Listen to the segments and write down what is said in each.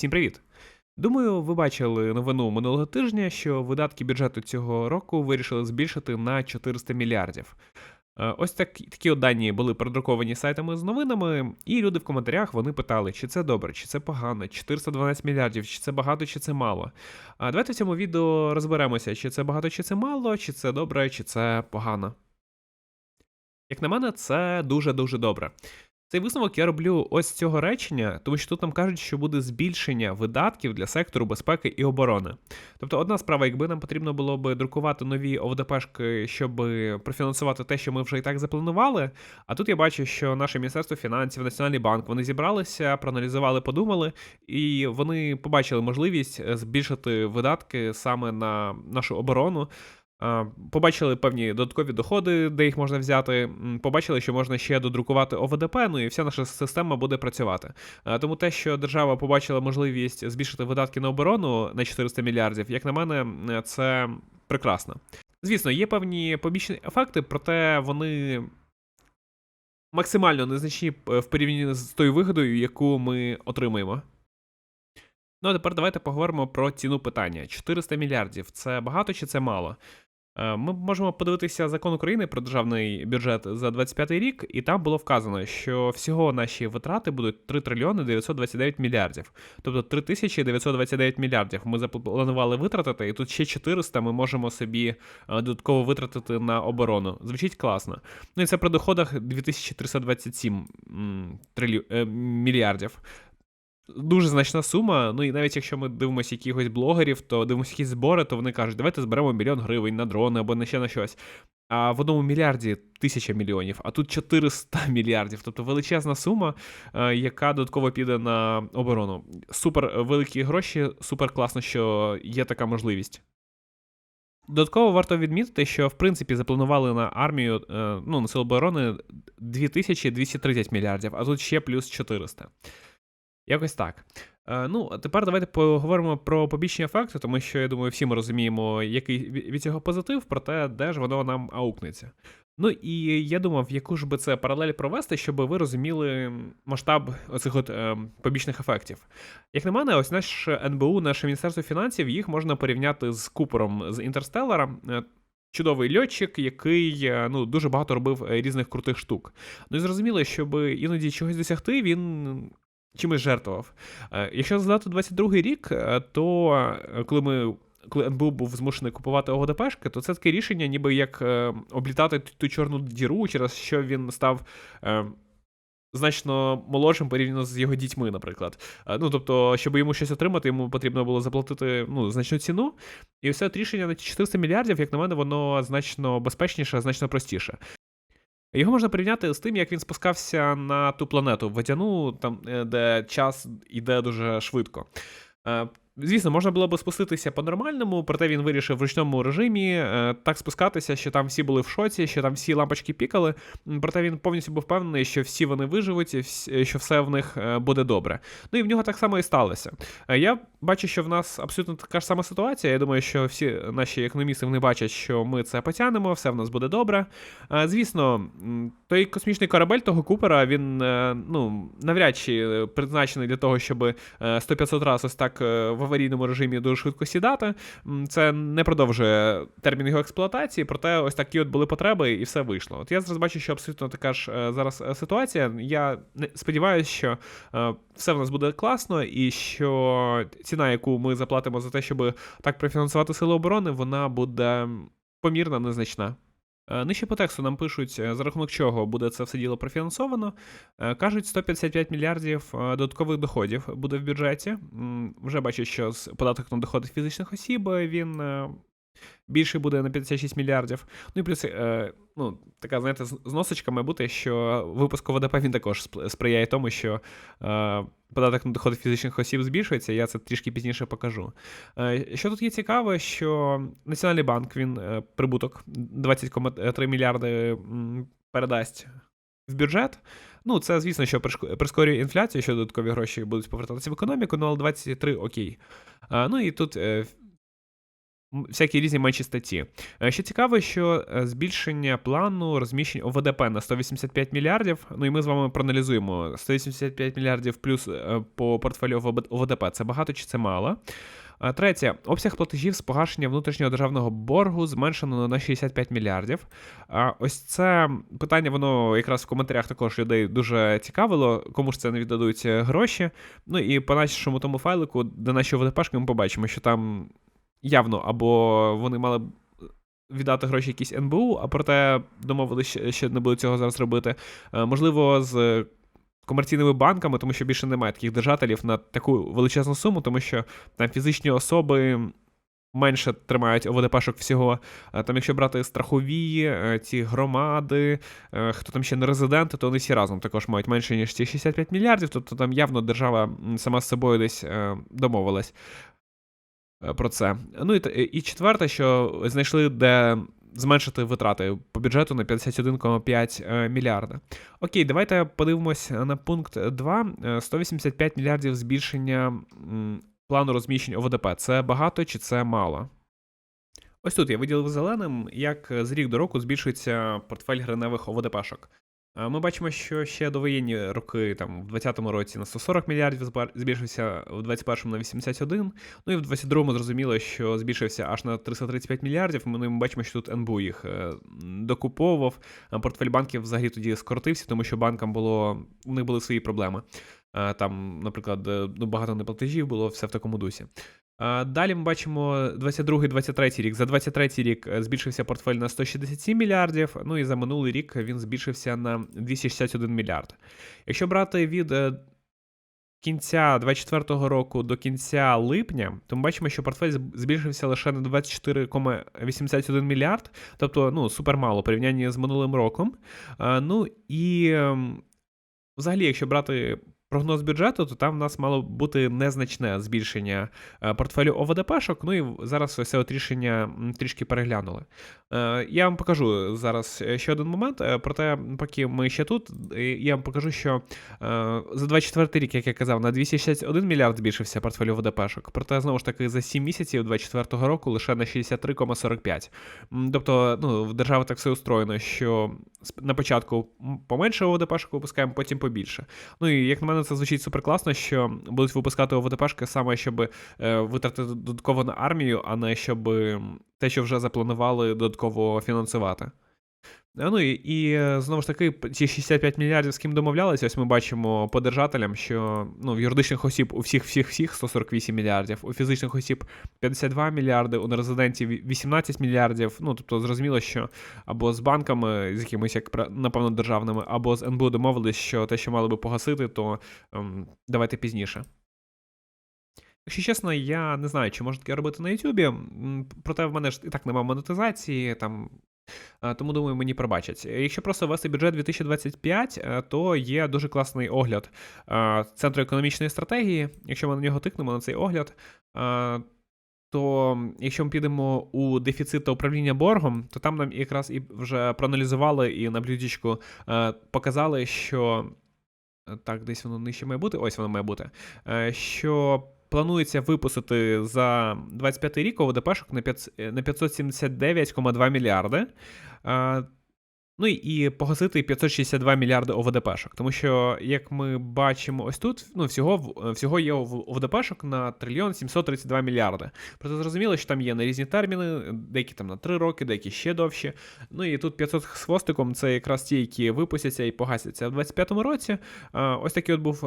Всім привіт! Думаю, ви бачили новину минулого тижня, що видатки бюджету цього року вирішили збільшити на 400 мільярдів. Е, Ось так, такі дані були продруковані сайтами з новинами, і люди в коментарях вони питали, чи це добре, чи це погано, 412 мільярдів, чи це багато, чи це мало. А давайте в цьому відео розберемося, чи це багато, чи це мало, чи це добре, чи це погано. Як на мене, це дуже-дуже добре. Цей висновок я роблю ось цього речення, тому що тут нам кажуть, що буде збільшення видатків для сектору безпеки і оборони. Тобто, одна справа, якби нам потрібно було би друкувати нові ОВДПшки, щоб профінансувати те, що ми вже і так запланували. А тут я бачу, що наше міністерство фінансів, Національний банк вони зібралися, проаналізували, подумали, і вони побачили можливість збільшити видатки саме на нашу оборону. А, Побачили певні додаткові доходи, де їх можна взяти. Побачили, що можна ще додрукувати ОВДП, ну і вся наша система буде працювати. Тому те, що держава побачила можливість збільшити видатки на оборону на 400 мільярдів, як на мене, е, це прекрасно. Звісно, є певні побічні ефекти, проте вони максимально незначні е, в порівнянні з тою вигодою, яку ми отримаємо. Ну а тепер давайте поговоримо про ціну питання. 400 мільярдів це багато чи це мало? Е, Ми можемо подивитися закон України про державний бюджет за 25 рік, і там було вказано, що всього наші витрати будуть 3 трильйони 929 мільярдів. Тобто 3929 мільярдів ми запланували витратити, і тут ще 400 ми можемо собі е, додатково витратити на оборону. Звучить класно. Ну і це при доходах 2327 м, трилю... е, мільярдів. Дуже значна сума. Ну і навіть якщо ми дивимося якихось блогерів, то дивимося якісь збори, то вони кажуть, давайте зберемо мільйон гривень на дрони або на ще на щось. А в одному мільярді тисяча мільйонів, а тут 400 мільярдів. Тобто величезна сума, е, яка додатково піде на оборону. Супер великі гроші, супер класно, що є така можливість. Додатково варто відмітити, що в принципі запланували на армію, е, ну, на силу оборони 2230 мільярдів, а тут ще плюс 400. Якось так. Е, ну, тепер давайте поговоримо про побічні ефекти, тому що я думаю, всі ми розуміємо, який від цього позитив, проте де ж воно нам аукнеться. Ну і я думав, яку ж би це паралель провести, щоб ви розуміли масштаб оцих от е, побічних ефектів. Як на мене, ось наш НБУ, наше Міністерство фінансів, їх можна порівняти з Купером з Інтерстеллара. Е, Чудовий льотчик, який е, ну дуже багато робив різних крутих штук. Ну і зрозуміло, щоб іноді чогось досягти, він чимось жертвував. Е, Якщо згадати 22-й рік, е, то е, коли ми. Коли НБУ був змушений купувати ОГДПшки, то це таке рішення, ніби як е, облітати ту, ту чорну діру, через що він став е, значно молодшим порівняно з його дітьми, наприклад. Е, ну, тобто, щоб йому щось отримати, йому потрібно було заплатити ну, значну ціну. І все от рішення на ті 400 мільярдів, як на мене, воно значно безпечніше, значно простіше. Його можна порівняти з тим, як він спускався на ту планету водяну, там, е, де час йде дуже швидко. Звісно, можна було б спуститися по-нормальному, проте він вирішив в ручному режимі е, так спускатися, що там всі були в шоці, що там всі лампочки пікали. Проте він повністю був впевнений, що всі вони виживуть, що все в них е, буде добре. Ну і в нього так само і сталося. Е, Я бачу, що в нас абсолютно така ж сама ситуація. Я думаю, що всі наші економісти вони бачать, що ми це потягнемо, все в нас буде добре. Звісно, той космічний корабель того Купера, він ну, навряд чи призначений для того, щоб е, 100-500 разів ось так е, в аварійному режимі дуже швидко сідати. Це не продовжує термін його експлуатації, проте ось такі от були потреби, і все вийшло. От я зараз бачу, що абсолютно така ж е, зараз е, ситуація. Я сподіваюся, що е, все в нас буде класно, і що ціна, яку ми заплатимо за те, щоб так профінансувати сили оборони, вона буде помірна, незначна. Нижче по тексту нам пишуть, е, за рахунок чого буде це все діло профінансовано. Е, Кажуть, 155 мільярдів е, додаткових доходів буде в бюджеті. Вже бачу, що з податок на доходи фізичних осіб він е, більший буде на 56 мільярдів. Ну і плюс, е, ну, така, знаєте, зносочка має бути, що випуск ОВДП він також сприяє тому, що е, податок на доходи фізичних осіб збільшується. Я це трішки пізніше покажу. Е, Що тут є цікаве, що Національний банк він е, прибуток 20,3 мільярди передасть в бюджет. Ну, це, звісно, що прискорює інфляцію, що додаткові гроші будуть повертатися в економіку, ну але 23 окей. А, ну і тут е, всякі різні менші статті. Е, Що цікаво, що е, збільшення плану розміщень ОВДП на 185 мільярдів. Ну і ми з вами проаналізуємо 185 мільярдів плюс е, по портфелю ОВДП. Це багато чи це мало? Третє, обсяг платежів з погашення внутрішнього державного боргу зменшено на 65 мільярдів. Ось це питання, воно якраз в коментарях також людей дуже цікавило, кому ж це не віддадуть гроші. Ну і по нашому тому файлику, де наші ОВДПшки, ми побачимо, що там явно або вони мали б віддати гроші якісь НБУ, а проте домовилися, що не будуть цього зараз робити. Е, Можливо, з комерційними банками, тому що більше немає таких держателів на таку величезну суму, тому що там фізичні особи. Менше тримають ОВДПшок всього. Е, Там, якщо брати страхові, е, ці громади, е, хто там ще не резиденти, то вони всі разом також мають менше, ніж ці 65 мільярдів. Тобто там явно держава сама з собою десь е, домовилась е, про це. Ну і, і четверте, що знайшли, де зменшити витрати по бюджету на 51,5 е, мільярда. Окей, давайте подивимось на пункт 2. Е, 185 мільярдів збільшення плану розміщень ОВДП. Це багато чи це мало? Ось тут я виділив зеленим, як з рік до року збільшується портфель гриневих ОВДПшок. Е, Ми бачимо, що ще довоєнні роки, там, в 2020 році на 140 мільярдів збільшився, в 2021 на 81, ну і в 2022 зрозуміло, що збільшився аж на 335 мільярдів. Ми, ми бачимо, що тут НБУ їх е, докуповував. Портфель банків взагалі тоді скоротився, тому що банкам було, у них були свої проблеми. Е, Там, наприклад, е, ну, багато неплатежів було, все в такому дусі. Далі ми бачимо 22-23 рік. За 23 рік е, збільшився портфель на 167 мільярдів. Ну і за минулий рік він збільшився на 261 мільярд. Якщо брати від е, кінця 24 року до кінця липня, то ми бачимо, що портфель збільшився лише на 24,81 мільярд, тобто ну, супер мало в порівнянні з минулим роком. Ну і ем, взагалі, якщо брати прогноз бюджету, то там в нас мало бути незначне збільшення е, портфелю ОВДПшок. Ну і зараз ось це от рішення трішки переглянули. Е, Я вам покажу зараз е, ще один момент. Проте, поки ми ще тут, я вам покажу, що за 24 рік, як я казав, на 261 мільярд збільшився портфель ОВДПшок. Проте, знову ж таки, за 7 місяців 24 року лише на 63,45. Тобто, ну, в державі так все устроєно, що на початку поменше ОВДПшок випускаємо, потім побільше. Ну і як на мене, це звучить супер класно, що будуть випускати ОВДПшки саме, щоб е, витратити додатково на армію, а не щоб те, що вже запланували, додатково фінансувати. Е, Ну і, і е, знову ж таки, ці 65 мільярдів з ким домовлялися, ось ми бачимо по держателям, що ну, в юридичних осіб у всіх всіх всіх 148 мільярдів, у фізичних осіб 52 мільярди, у нерезидентів 18 мільярдів. Ну тобто зрозуміло, що або з банками, з якимись як напевно державними, або з НБУ домовились, що те, що мали би погасити, то ем, давайте пізніше. Якщо чесно, я не знаю, чи можу таке робити на Ютубі. Проте в мене ж і так немає монетизації, там Тому думаю, мені пробачать. Якщо просто ввести бюджет 2025, е, то є дуже класний огляд е, Центру економічної стратегії. Якщо ми на нього тикнемо на цей огляд, е, то якщо ми підемо у дефіцит та управління боргом, то там нам якраз і вже проаналізували і на блюдечку е, показали, що е, так, десь воно нижче має бути. Ось воно має бути. е, Що планується випустити за 25 рік ОВДПшок на 5 на 579,2 мільярди. Ну і погасити 562 мільярди ОВДПшок. Тому що, як ми бачимо ось тут, ну всього всього є ОВДПшок на трильйон 732 мільярди. Проте зрозуміло, що там є на різні терміни, деякі там на 3 роки, деякі ще довші. Ну і тут 500 з хвостиком це якраз ті, які випустяться і погасяться в 25-му році. Ось такий от був.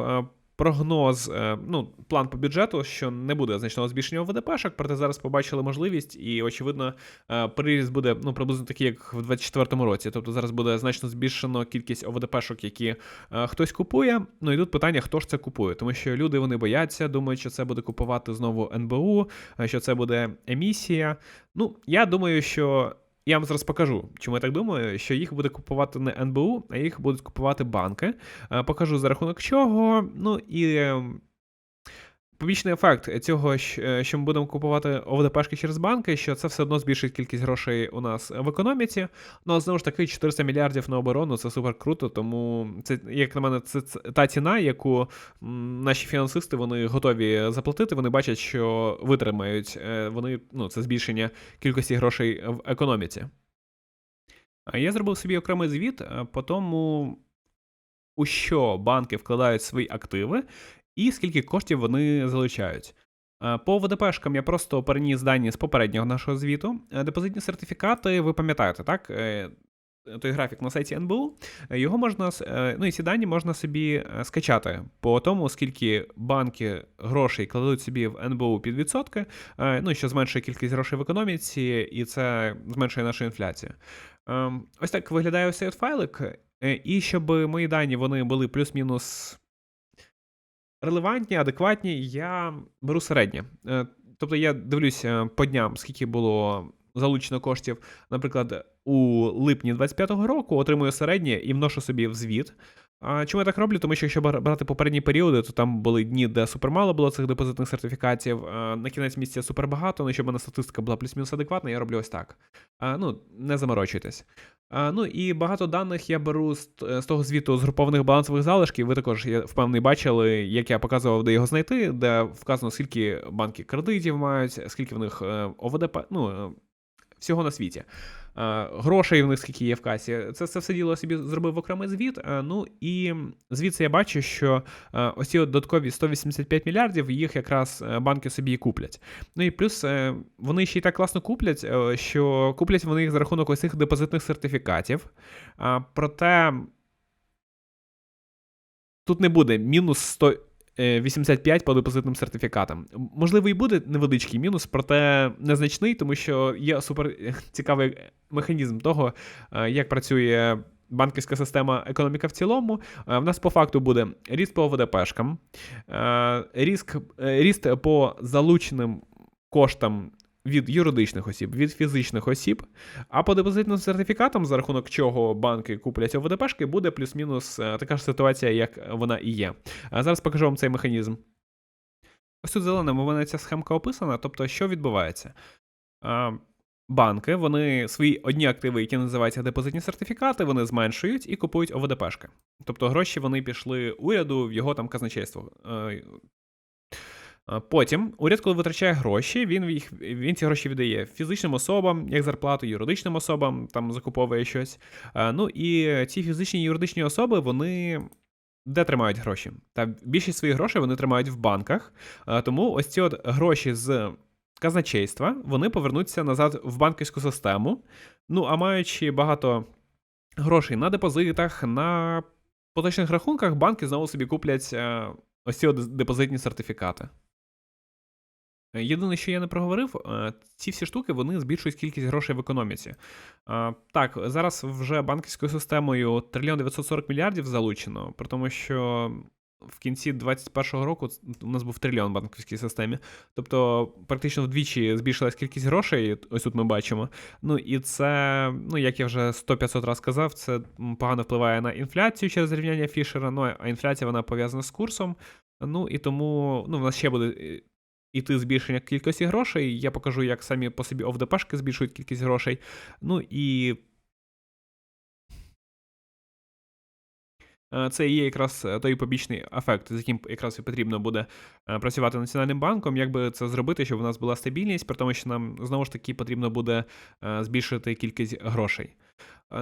Прогноз, е, ну, план по бюджету, що не буде значного збільшення ОВДПшок, проте зараз побачили можливість, і, очевидно, е, приріст буде ну, приблизно такий, як в 2024 році. Тобто зараз буде значно збільшено кількість ОВДПшок, які е, хтось купує. Ну і тут питання, хто ж це купує, тому що люди вони бояться, думають, що це буде купувати знову НБУ, що це буде емісія. Ну, я думаю, що. Я вам зараз покажу, чому я так думаю, що їх буде купувати не НБУ, а їх будуть купувати банки. Е, Покажу за рахунок чого. Ну і ем, Побічний ефект цього, е, що ми будемо купувати ОВДПшки через банки, що це все одно збільшить кількість грошей у нас в економіці. Ну, а знову ж таки, 400 мільярдів на оборону це супер круто, тому це, як на мене, це, та ціна, яку наші фінансисти вони готові заплатити. Вони бачать, що витримають е, вони, ну, це збільшення кількості грошей в економіці. Я зробив собі окремий звіт е, по тому, у що банки вкладають свої активи і скільки коштів вони залучають. Е, По ВДПшкам я просто переніс дані з попереднього нашого звіту. Е, Депозитні сертифікати, ви пам'ятаєте, так? Е, Той графік на сайті НБУ, його можна, ну і ці дані можна собі скачати по тому, скільки банки грошей кладуть собі в НБУ під відсотки, ну що зменшує кількість грошей в економіці, і це зменшує нашу інфляцію. Ем, Ось так виглядає ось цей файлик. І щоб мої дані вони були плюс-мінус релевантні, адекватні, я беру середнє. Е, Тобто я дивлюся по дням, скільки було залучено коштів, наприклад, у липні 25-го року, отримую середнє і вношу собі в звіт. Чому я так роблю? Тому що якщо брати попередні періоди, то там були дні, де супермало було цих депозитних сертифікатів. На кінець місяця супербагато, ну щоб мене статистика була плюс-мінус адекватна, я роблю ось так. Ну, не заморочуйтесь. Ну і багато даних я беру з, з того звіту згрупованих балансових залишків. Ви також я впевнений бачили, як я показував, де його знайти, де вказано, скільки банки кредитів мають, скільки в них е, ОВДП, ну е, всього на світі. Е, Грошей в них скільки є в касі. Це, це все діло собі зробив окремий звіт. Е, Ну і звідси я бачу, що е, ось ці додаткові 185 мільярдів їх якраз банки собі і куплять. Ну і плюс вони ще й так класно куплять, що куплять вони їх за рахунок ось цих депозитних сертифікатів. Проте тут не буде мінус 185 по депозитним сертифікатам. Можливо, і буде невеличкий мінус, проте незначний, тому що є супер е, цікавий механізм того, е, як працює. Банківська система економіка в цілому. Е, В нас по факту буде ріст по ВДПшкам, е, е, ріст по залученим коштам від юридичних осіб, від фізичних осіб, а по депозитним сертифікатам, за рахунок чого банки куплять ОВДПшки, буде плюс-мінус е, така ж ситуація, як вона і є. Зараз покажу вам цей механізм. Ось тут зеленим у мене ця схемка описана. Тобто, що відбувається? Банки, вони свої одні активи, які називаються депозитні сертифікати, вони зменшують і купують ОВДПшки. Тобто гроші вони пішли уряду в його там казначейство. Е, Потім уряд, коли витрачає гроші, він їх він ці гроші віддає фізичним особам, як зарплату, юридичним особам, там закуповує щось. Ну і ці фізичні і юридичні особи, вони де тримають гроші? Та більшість своїх грошей вони тримають в банках. Тому ось ці от гроші з казначейства вони повернуться назад в банківську систему. Ну а маючи багато грошей на депозитах, на поточних рахунках, банки знову собі куплять е, ось ці от депозитні сертифікати. Е, Єдине, що я не проговорив, е, ці всі штуки вони збільшують кількість грошей в економіці. Е, Так, зараз вже банківською системою трильйон 940 мільярдів залучено, при тому, що в кінці 2021 року у нас був трильйон в банківській системі. Тобто, практично вдвічі збільшилась кількість грошей, ось тут ми бачимо. Ну і це, ну як я вже 100-500 разів сказав, це погано впливає на інфляцію через рівняння Фішера. Ну а інфляція вона пов'язана з курсом. Ну і тому ну, в нас ще буде іти збільшення кількості грошей. Я покажу, як самі по собі ОВДПшки збільшують кількість грошей. Ну і. е, Це є якраз е, той побічний ефект, з яким якраз і потрібно буде е, працювати Національним банком, як би це зробити, щоб у нас була стабільність, при тому, що нам знову ж таки потрібно буде збільшити кількість грошей.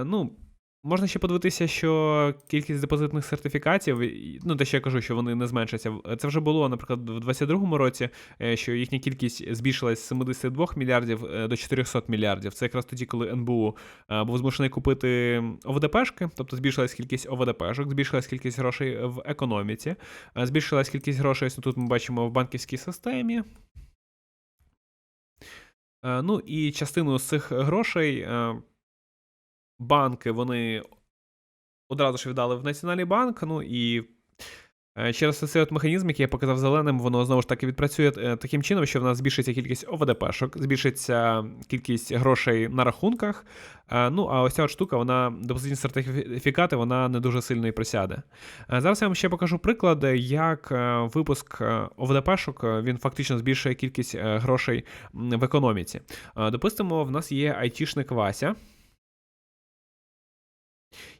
Ну, Можна ще подивитися, що кількість депозитних сертифікатів, ну те, що я кажу, що вони не зменшаться. Це вже було, наприклад, в 2022 році, е, що їхня кількість збільшилась з 72 мільярдів е, до 400 мільярдів. Це якраз тоді, коли НБУ е, був змушений купити ОВДПшки, тобто збільшилась кількість ОВДПшок, збільшилась кількість грошей в економіці, збільшилась кількість грошей, ось тут ми бачимо в банківській системі. Ну і частину з цих грошей банки вони одразу ж віддали в Національний банк. Ну і Е, Через цей от механізм, який я показав зеленим, воно знову ж таки відпрацює е, таким чином, що в нас збільшиться кількість ОВДПшок, збільшиться кількість грошей на рахунках. Е, Ну, а ось ця от штука, вона депозитні сертифікати, вона не дуже сильно і просяде. Е, Зараз я вам ще покажу приклад, як випуск ОВДПшок він фактично збільшує кількість грошей в економіці. Допустимо, в нас є айтішник Вася,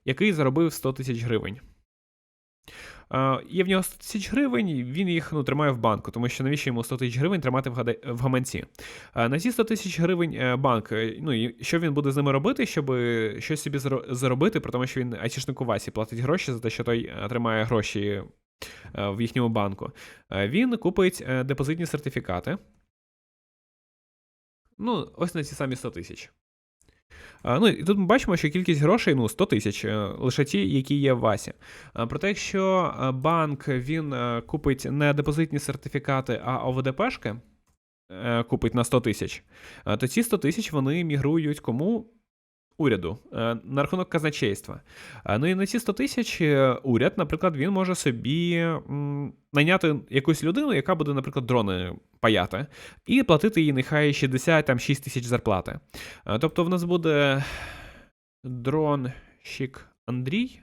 який заробив 100 тисяч гривень. Е, Є в нього 100 тисяч гривень, він їх ну, тримає в банку, тому що навіщо йому 100 тисяч гривень тримати в, гаманці. Е, На ці 100 тисяч гривень е, банк, е, ну що він буде з ними робити, щоб щось собі заро- заробити, про тому що він айтішнику Васі платить гроші за те, що той е, тримає гроші е, в їхньому банку. Е, Він купить е, депозитні сертифікати. Ну, ось на ці самі 100 тисяч. Ну, і тут ми бачимо, що кількість грошей ну, 100 тисяч, е, лише ті, які є в Васі. Проте, якщо е, банк він е, купить не депозитні сертифікати, а ОВДПшки, купить на 100 тисяч, то ці 100 тисяч вони мігрують кому? Уряду на рахунок казначейства. Ну і на ці 100 тисяч уряд, наприклад, він може собі найняти якусь людину, яка буде, наприклад, дрони паяти, і платити їй нехай 66 тисяч зарплати. Е, Тобто в нас буде дронщик Андрій.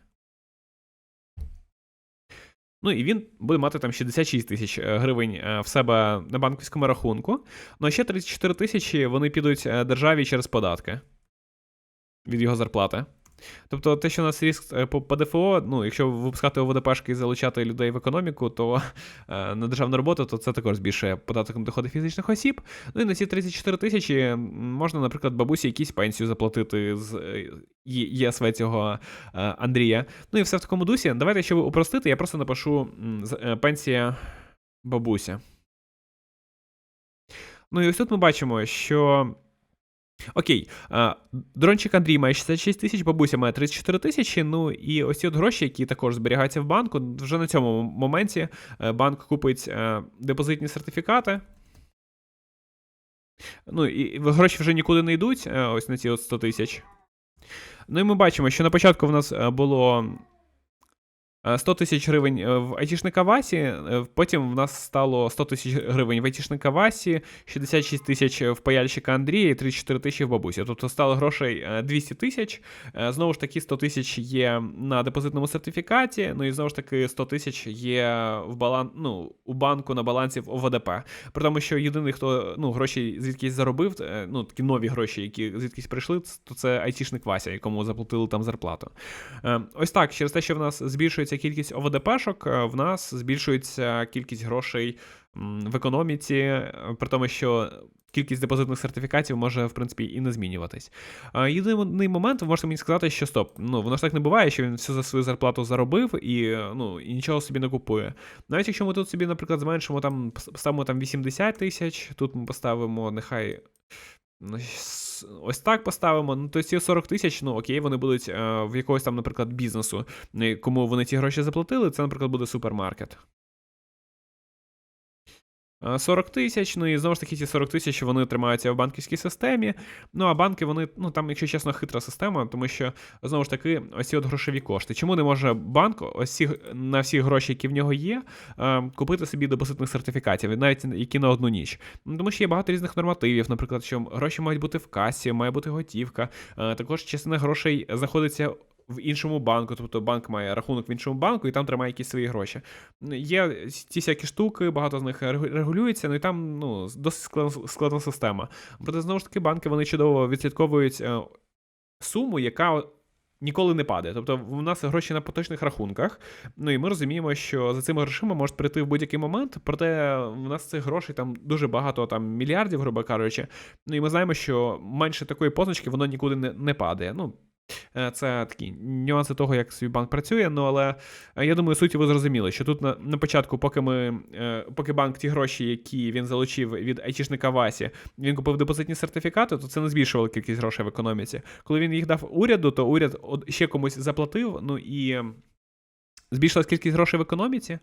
Ну і він буде мати там 66 тисяч е, гривень е, в себе на банківському рахунку. Ну а ще 34 тисячі вони підуть державі через податки від його зарплати. Тобто, те, що у нас ріст е, по ПДФО, ну, якщо випускати ОВДПшки і залучати людей в економіку, то е, на державну роботу, то це також збільшує податок на доходи фізичних осіб. Ну і на ці 34 тисячі можна, наприклад, бабусі якісь пенсію заплатити з е, ЄСВ цього е, Андрія. Ну і все в такому дусі. Давайте, щоб упростити, я просто напишу е, пенсія бабуся. Ну і ось тут ми бачимо, що. Окей, дрончик Андрій має 66 тисяч, бабуся має 34 тисячі. Ну і ось ці от гроші, які також зберігаються в банку. Вже на цьому моменті е, банк купить е, депозитні сертифікати. Ну і гроші вже нікуди не йдуть, е, ось на ці от 100 тисяч. Ну і ми бачимо, що на початку в нас було 100 тисяч гривень е, в айтішника Васі, е, потім в нас стало 100 тисяч гривень в айтішника Васі, 66 тисяч в паяльщика Андрія і 34 тисячі в бабусі. Тобто стало грошей е, 200 тисяч. Е, Знову ж таки, 100 тисяч є на депозитному сертифікаті, ну і знову ж таки 100 тисяч є в балан... ну, у банку на балансі в ОВДП. При тому, що єдиний, хто ну, гроші звідкись заробив, е, ну такі нові гроші, які звідкись прийшли, то це айтішник Вася, якому заплатили там зарплату. Е, Ось так, через те, що в нас збільшується кількість ОВДПшок, е, в нас збільшується кількість грошей в економіці, е, при тому, що. Кількість депозитних сертифікатів може, в принципі, і не змінюватись. Єдиний момент, ви можете мені сказати, що стоп, ну воно ж так не буває, що він все за свою зарплату заробив і е, ну, і нічого собі не купує. Навіть якщо ми тут собі, наприклад, зменшимо там, поставимо там 80 тисяч, тут ми поставимо нехай. Ну, Ось так поставимо. Ну, то ці 40 тисяч, ну окей, вони будуть е, в якогось там, наприклад, бізнесу, е, кому вони ці гроші заплатили, це, наприклад, буде супермаркет. Е, 40 тисяч, ну і знову ж таки, ці 40 тисяч вони тримаються в банківській системі. Ну а банки, вони, ну там, якщо чесно, хитра система, тому що знову ж таки, ось от грошові кошти. Чому не може банк ось ці, на всі гроші, які в нього є, е, купити собі депозитних сертифікатів, навіть які на одну ніч? Ну, Тому що є багато різних нормативів, наприклад, що гроші мають бути в касі, має бути готівка. Е, Також частина грошей знаходиться. В іншому банку, тобто банк має рахунок в іншому банку і там тримає якісь свої гроші. Є ці всякі штуки, багато з них регулюється, ну і там ну, досить складна, система. Проте знову ж таки банки вони чудово відслідковують е, суму, яка ніколи не падає. Тобто у нас гроші на поточних рахунках. Ну і ми розуміємо, що за цими грошима можуть прийти в будь-який момент, проте в нас цих грошей там дуже багато, там мільярдів, грубо кажучи. Ну і ми знаємо, що менше такої позначки воно нікуди не, не падає. Ну, Це такі нюанси того, як свій банк працює. Ну але е, я думаю, суті ви зрозуміли, що тут на, на початку, поки ми, е, поки банк ті гроші, які він залучив від айтішника Васі, він купив депозитні сертифікати, то це не збільшувало кількість грошей в економіці. Коли він їх дав уряду, то уряд ще комусь заплатив. Ну і збільшилась кількість грошей в економіці.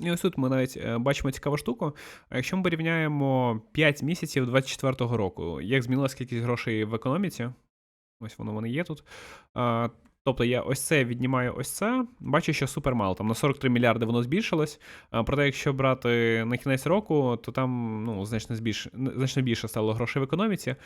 І ось тут ми навіть е, бачимо цікаву штуку. А Якщо ми порівняємо 5 місяців 2024 року, як змінилась кількість грошей в економіці, ось воно в мене є тут, а, Тобто я ось це віднімаю ось це, бачу, що супер мало. Там на 43 мільярди воно збільшилось. А, проте, якщо брати на кінець року, то там ну, значно, збільш... значно більше стало грошей в економіці.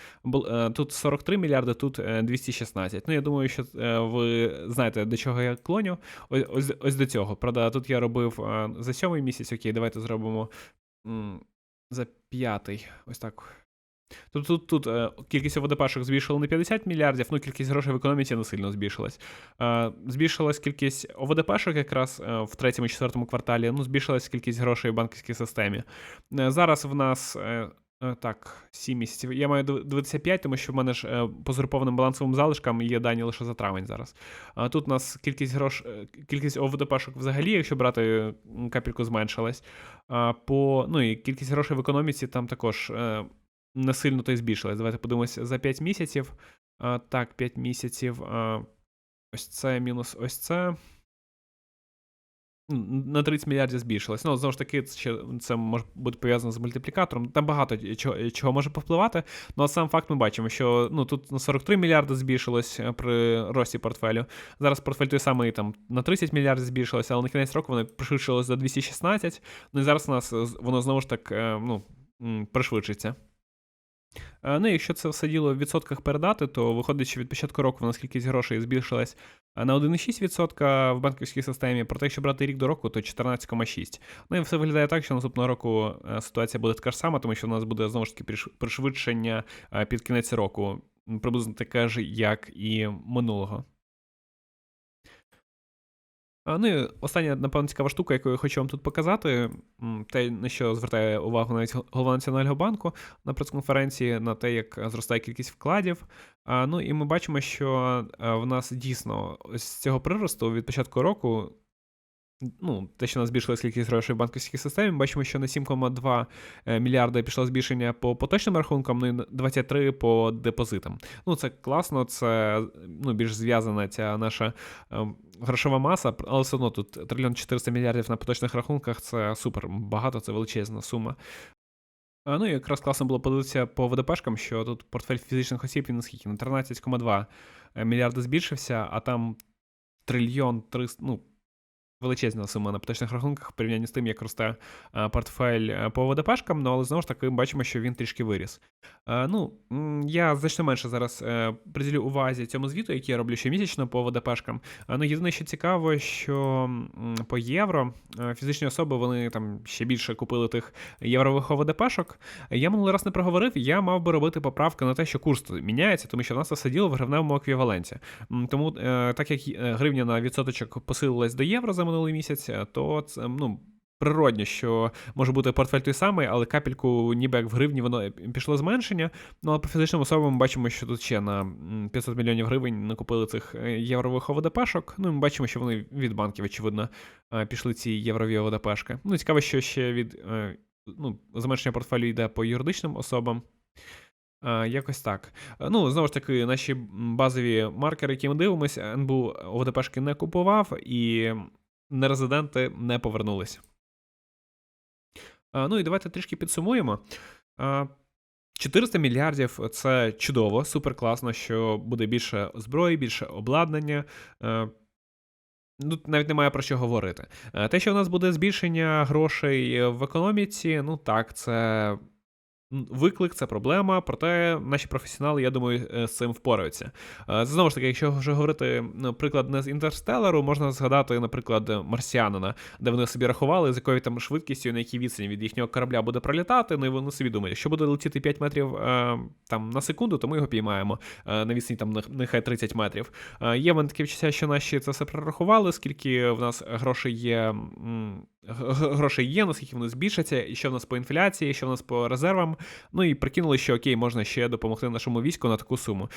Е, Тут 43 мільярди, тут е, 216. Ну, я думаю, що е, ви знаєте, до чого я клоню. Ось, ось, ось до цього. Правда, тут я робив е, за сьомий місяць, окей, давайте зробимо за п'ятий. Ось так. Тут, тут, тут е, кількість ОВДПшок збільшили на 50 мільярдів, ну кількість грошей в економіці не сильно збільшилась. Е, збільшилась кількість ОВДПшок якраз е, в третьому четвертому кварталі, ну збільшилась кількість грошей в банківській системі. Зараз в нас. Так, 7 місяців. Я маю див- дивитися 5, тому що в мене ж по згрупованим балансовим залишкам є дані лише за травень зараз. Тут у нас кількість грош... кількість ОВДПшок взагалі, якщо брати капельку, зменшилась. По... Ну і кількість грошей в економіці там також не сильно то й збільшилась. Давайте подивимося за 5 місяців. А, так, 5 місяців. А, ось це мінус ось це. На 30 мільярдів збільшилось. Ну, знову ж таки, це, це може бути пов'язано з мультиплікатором. Там багато чого, чого може повпливати. Ну, а сам факт ми бачимо, що ну, тут на 43 мільярди збільшилось е, при рості портфелю. Зараз портфель той самий там на 30 мільярдів збільшилося, але на кінець року воно пришвидшилось до 216. Ну і зараз у нас воно знову ж так е, ну, пришвидшиться. Е, Ну, якщо це все діло в відсотках передати, то виходить, що від початку року в нас кількість грошей збільшилась е, на 1,6% в банківській системі, проте якщо брати рік до року, то 14,6%. Ну і все виглядає так, що наступного року е, ситуація буде така ж сама, тому що в нас буде знову ж таки пришвидшення під кінець року, приблизно таке ж, як і минулого. А, Ну і остання, напевно, цікава штука, яку я хочу вам тут показати, те, на що звертає увагу навіть голова Національного банку на прес-конференції, на те, як е, зростає кількість вкладів. Ну і ми бачимо, що е, в нас дійсно з цього приросту від початку року. Ну, те, що нас збільшилась кількість грошей в банківській системі, ми бачимо, що на 7,2 е, мільярда пішло збільшення по поточним рахункам, ну і на 23 по депозитам. Ну, це класно, це ну, більш зв'язана ця наша ем, грошова маса, але все одно тут трильйон 400 мільярдів на поточних рахунках це супер багато, це величезна сума. Ну і якраз класно було подивитися по ВДПшкам, що тут портфель фізичних осіб він наскільки на 13,2 мільярда збільшився, а там трильйон 300, ну, величезна сума на поточних рахунках в порівнянні з тим, як росте е, портфель е, по ВДПшкам, ну але знову ж таки бачимо, що він трішки виріс. Е, Ну, я значно менше зараз приділю увазі цьому звіту, який я роблю щомісячно по ВДПшкам. Ну, єдине, що цікаво, що по євро фізичні особи вони там ще більше купили тих єврових ОВДПшок. Я минулий раз не проговорив, я мав би робити поправки на те, що курс міняється, тому що в нас все діло в гривневому еквіваленті. Тому, так як гривня на відсоточок посилилась до євро за минулий місяць, е, то це ну. Природньо, що може бути портфель той самий, але капельку, ніби як в гривні, воно пішло зменшення. Ну а по фізичним особам ми бачимо, що тут ще на 500 мільйонів гривень накупили цих е, єврових ОВДПшок. Ну і ми бачимо, що вони від банків, очевидно, е, пішли ці єврові ОВДПшки. Ну, цікаво, що ще від е, ну, зменшення портфелю йде по юридичним особам. Е, Якось так. Е, Ну, знову ж таки, наші базові маркери, які ми дивимося, НБУ ОВДПшки не купував, і нерезиденти не повернулись. Е, Ну і давайте трішки підсумуємо. Е, 400 мільярдів це чудово, супер класно, що буде більше зброї, більше обладнання. Е, Тут навіть немає про що говорити. Е, Те, що в нас буде збільшення грошей в економіці, ну так, це виклик, це проблема, проте наші професіонали, я думаю, е, з цим впораються. Е, Знову ж таки, якщо вже говорити, наприклад, не з інтерстелеру, можна згадати, наприклад, марсіанина, де вони собі рахували, з якою там швидкістю, на якій відстані від їхнього корабля буде пролітати. Ну і вони собі думають, якщо буде летіти 5 метрів е, там на секунду, то ми його піймаємо на відстані там нехай 30 метрів. Є мене таке відчуття, що наші це все прорахували, скільки в нас грошей є. Грошей є, наскільки вони збільшаться, і що в нас по інфляції, що в нас по резервам. Ну і прикинули, що окей, можна ще допомогти нашому війську на таку суму.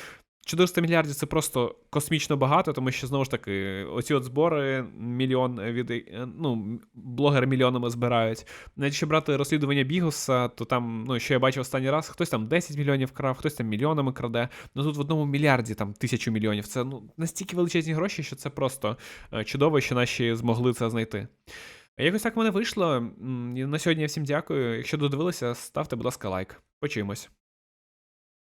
400 мільярдів це просто космічно багато, тому що знову ж таки, оці от збори мільйон від е, ну, блогери мільйонами збирають. Навіть якщо брати розслідування Бігуса, то там, ну що я бачив останній раз, хтось там 10 мільйонів крав, хтось там мільйонами краде. Ну тут в одному мільярді там тисячу мільйонів. Це ну настільки величезні гроші, що це просто е, чудово, що наші змогли це знайти. Якось так в мене вийшло. На сьогодні я всім дякую. Якщо додивилися, ставте, будь ласка, лайк. Почуємось.